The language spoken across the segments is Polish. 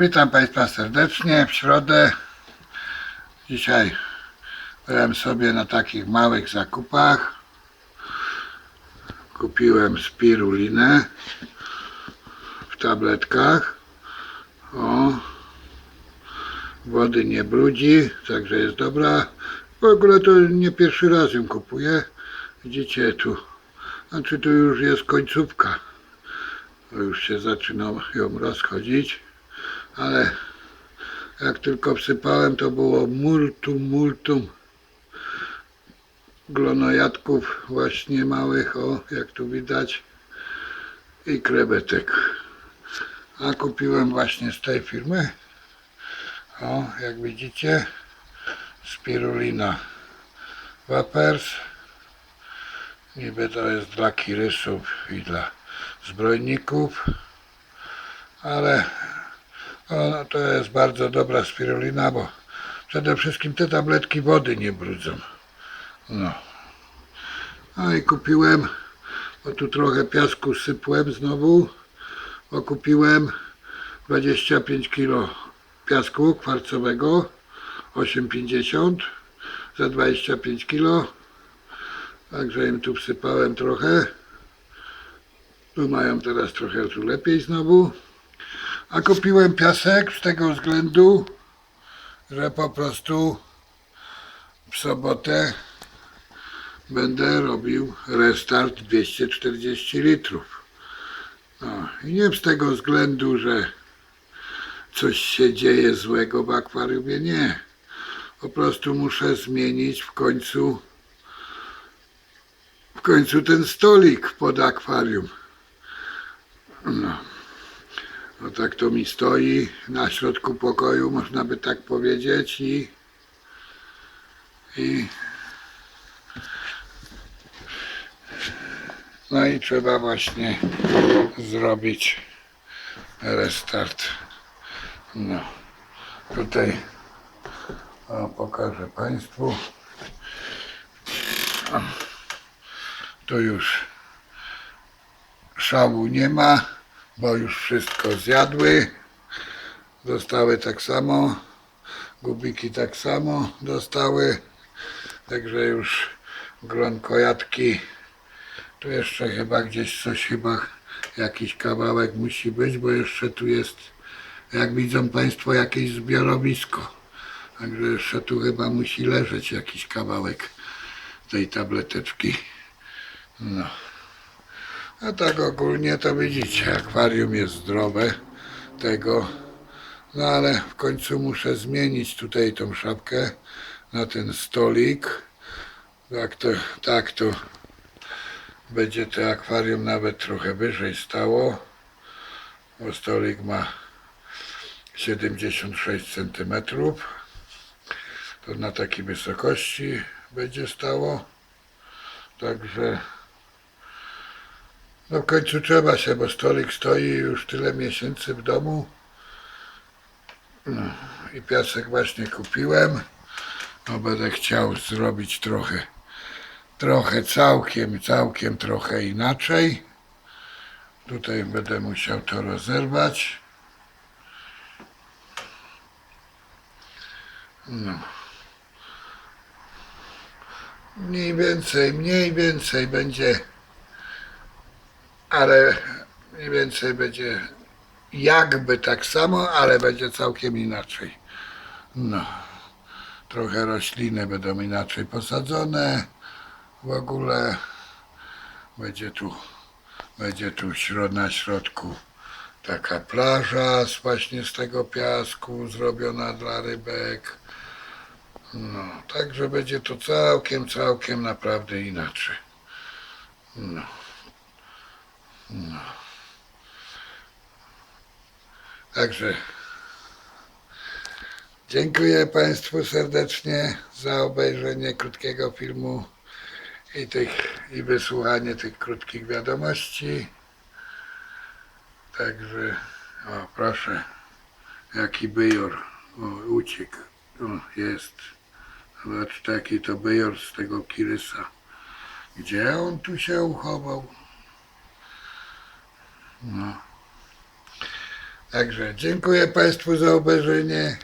Witam Państwa serdecznie w środę. Dzisiaj byłem sobie na takich małych zakupach. Kupiłem spirulinę w tabletkach. O, wody nie brudzi, także jest dobra. W ogóle to nie pierwszy raz ją kupuję. Widzicie tu, znaczy tu już jest końcówka. Już się zaczyna ją rozchodzić ale jak tylko wsypałem, to było multum, multum glonojadków właśnie małych, o jak tu widać i krewetek. A kupiłem właśnie z tej firmy, o jak widzicie, spirulina Vapers. Niby to jest dla kirysów i dla zbrojników, ale no to jest bardzo dobra spirulina, bo przede wszystkim te tabletki wody nie brudzą. No. No i kupiłem, bo tu trochę piasku sypłem znowu, bo kupiłem 25 kg piasku kwarcowego, 8,50 za 25 kg. Także im tu wsypałem trochę. Tu mają teraz trochę tu lepiej znowu. A kupiłem piasek z tego względu, że po prostu w sobotę będę robił restart 240 litrów. No, I nie z tego względu, że coś się dzieje złego w akwariumie, nie. Po prostu muszę zmienić w końcu w końcu ten stolik pod akwarium. No. No tak to mi stoi na środku pokoju, można by tak powiedzieć i, i no i trzeba właśnie zrobić restart. No tutaj o, pokażę Państwu. O, tu już szału nie ma bo już wszystko zjadły. Dostały tak samo. Gubiki tak samo dostały. Także już gronkojatki. Tu jeszcze chyba gdzieś coś chyba jakiś kawałek musi być, bo jeszcze tu jest, jak widzą Państwo, jakieś zbiorowisko. Także jeszcze tu chyba musi leżeć jakiś kawałek tej tableteczki. No. A tak ogólnie to widzicie, akwarium jest zdrowe tego. No ale w końcu muszę zmienić tutaj tą szapkę na ten stolik. Tak to, tak to będzie to akwarium nawet trochę wyżej stało. Bo stolik ma 76 cm. To na takiej wysokości będzie stało. Także no w końcu trzeba się, bo stolik stoi już tyle miesięcy w domu. No, I piasek właśnie kupiłem. No będę chciał zrobić trochę, trochę całkiem, całkiem trochę inaczej. Tutaj będę musiał to rozerwać. No. Mniej więcej, mniej więcej będzie ale mniej więcej będzie jakby tak samo, ale będzie całkiem inaczej. No, trochę rośliny będą inaczej posadzone. W ogóle będzie tu, będzie tu na środku taka plaża z właśnie z tego piasku zrobiona dla rybek. No, także będzie to całkiem, całkiem naprawdę inaczej. No. No. Także dziękuję Państwu serdecznie za obejrzenie krótkiego filmu i, tych, i wysłuchanie tych krótkich wiadomości. Także, o proszę, jaki byjor, o uciekł, o jest. Zobacz, taki to byjor z tego kirysa. Gdzie on tu się uchował? No. Także dziękuję Państwu za obejrzenie.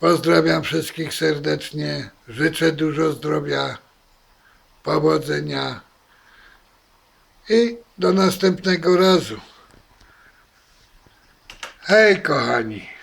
Pozdrawiam wszystkich serdecznie. Życzę dużo zdrowia, powodzenia i do następnego razu. Hej kochani!